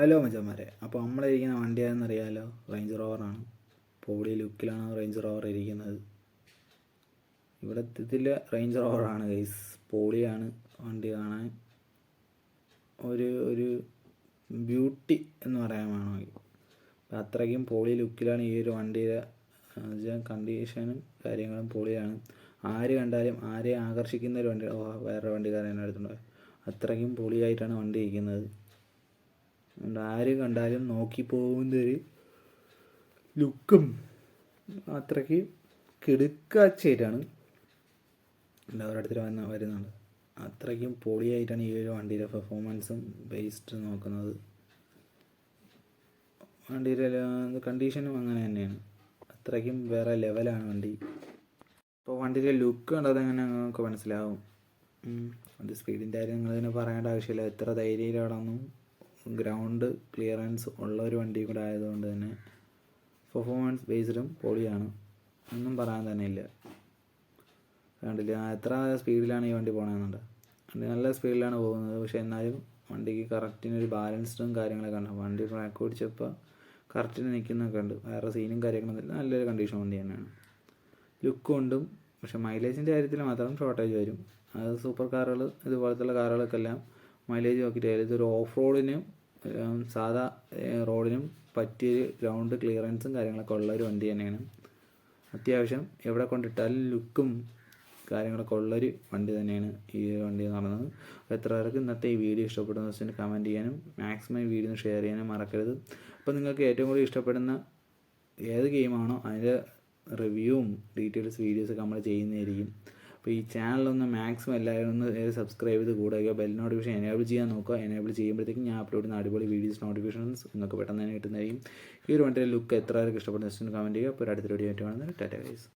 Hello മച്ചന്മാരെ. അപ്പോൾ നമ്മളിരിക്കുന്ന വണ്ടി ഏതെന്നറിയാലോ റേഞ്ച് റോവറാണ് പോളി ലുക്കിലാണ് റേഞ്ച് റോവർ ഇരിക്കുന്നത്. ഇവിടെ ഇതിലെ റേഞ്ച് റോവറാണ് ഗൈസ് പോളിയാണ് വണ്ടി കാണാൻ. ഒരു ഒരു ബ്യൂട്ടി എന്ന് പറയാൻ വേണമെങ്കിൽ. അത്രയ്ക്കും പോളി ലുക്കിലാണ് ഈ ഒരു വണ്ടിയുടെ കണ്ടീഷനും കാര്യങ്ങളും പോളിയാണ്. ആര് കണ്ടാലും ആരെ ആകർഷിക്കുന്ന ഒരു വണ്ടി വേറെ വണ്ടിക്കാരൻ എടുത്തുണ്ട് അത്രയ്ക്കും പൊളിയായിട്ടാണ് വണ്ടി ഇരിക്കുന്നത്. അതുകൊണ്ട് ആര് കണ്ടാലും നോക്കി പോകുന്ന ഒരു ലുക്കും അത്രയ്ക്ക് കിടുക്കാച്ചയായിട്ടാണ് എല്ലാവരുടെ അടുത്ത് വന്ന വരുന്നത്. അത്രയ്ക്കും പൊളിയായിട്ടാണ് ഈ ഒരു വണ്ടിയുടെ പെർഫോമൻസും ബേസ്ഡ് നോക്കുന്നത്. വണ്ടിയുടെ കണ്ടീഷനും അങ്ങനെ തന്നെയാണ്. അത്രയ്ക്കും വേറെ ലെവലാണ് വണ്ടി. ഇപ്പോൾ വണ്ടിയുടെ ലുക്ക് കണ്ടത് എങ്ങനെ നമുക്ക് മനസ്സിലാവും? വണ്ടി സ്പീഡിന്റെ കാര്യം നിങ്ങൾ തന്നെ പറയേണ്ട ആവശ്യമില്ല. എത്ര ധൈര്യമാണെന്നും ഗ്രൗണ്ട് ക്ലിയറൻസ് ഉള്ള ഒരു വണ്ടി കൂടെ ആയതുകൊണ്ട് തന്നെ പെർഫോമൻസ് ബേസ്ഡും പൊളിയാണ്. ഒന്നും പറയാൻ തന്നെ ഇല്ല. കണ്ടില്ല? എത്ര സ്പീഡിലാണ് ഈ വണ്ടി പോകണമെന്നുണ്ട് വണ്ടി നല്ല സ്പീഡിലാണ് പോകുന്നത്. പക്ഷേ എന്നാലും വണ്ടിക്ക് കറക്റ്റിന് ഒരു ബാലൻസ്ഡും കാര്യങ്ങളൊക്കെ ഉണ്ട്. വണ്ടി ട്രാക്ക് പിടിച്ചപ്പോൾ കറക്റ്റിന് നിൽക്കുന്നൊക്കെ ഉണ്ട്. വേറെ സീനും കാര്യങ്ങളൊന്നും നല്ലൊരു കണ്ടീഷൻ വണ്ടി തന്നെയാണ്. ലുക്കും കൊണ്ടും പക്ഷെ മൈലേജിന്റെ കാര്യത്തിൽ മാത്രം ഷോർട്ടേജ് വരും. അത് സൂപ്പർ കാറുകൾ ഇതുപോലത്തുള്ള കാറുകൾക്കെല്ലാം മൈലേജ് നോക്കിയിട്ട് ഇതൊരു ഓഫ് റോഡിനും സാധാ റോഡിനും പറ്റിയൊരു ഗ്രൗണ്ട് ക്ലിയറൻസും കാര്യങ്ങളൊക്കെ ഉള്ള ഒരു വണ്ടി തന്നെയാണ്. അത്യാവശ്യം എവിടെ കൊണ്ടിട്ടാലും ലുക്കും കാര്യങ്ങളൊക്കെ ഉള്ളൊരു വണ്ടി തന്നെയാണ് ഈ വണ്ടി എന്ന് പറയുന്നത്. അപ്പോൾ എത്ര പേർക്ക് ഇന്നത്തെ ഈ വീഡിയോ ഇഷ്ടപ്പെടുന്ന വെച്ചാൽ കമന്റ് ചെയ്യാനും മാക്സിമം ഈ വീഡിയോ ഷെയർ ചെയ്യാനും മറക്കരുത്. അപ്പോൾ നിങ്ങൾക്ക് ഏറ്റവും കൂടുതൽ ഇഷ്ടപ്പെടുന്ന ഏത് ഗെയിമാണോ അതിന്റെ റിവ്യൂവും ഡീറ്റെയിൽസ് വീഡിയോസൊക്കെ നമ്മൾ ചെയ്യുന്നതായിരിക്കും. അപ്പോൾ ഈ ചാനലൊന്ന് മാക്സിമം എല്ലാവരും ഒന്ന് സബ്സ്ക്രൈബ് ചെയ്ത് കൂടുക ബെൽ നോട്ടിഫിക്കേഷൻ എനേബിൾ ചെയ്യാൻ നോക്കുക. എനേബിൾ ചെയ്യുമ്പോഴത്തേക്കും ഞാൻ അപ്ലോഡ് ചെയ്യുന്ന അടിപൊളി വീഡിയോസ് നോട്ടിഫിക്കേഷൻസ് നിങ്ങൾക്ക് പെട്ടെന്ന് തന്നെ കിട്ടുന്നതായിരിക്കും. ഈ ഒരു വണ്ടിയുടെ ലുക്ക് എത്ര പേർക്ക് ഇഷ്ടപ്പെടുന്ന? ജസ്റ്റ് ഒന്ന് കമന്റ് ചെയ്യുക. അപ്പോൾ ഒരു അടുത്ത വീഡിയോ ആയിട്ട് കാണുന്നത് ടാറ്റ ഗൈസ്.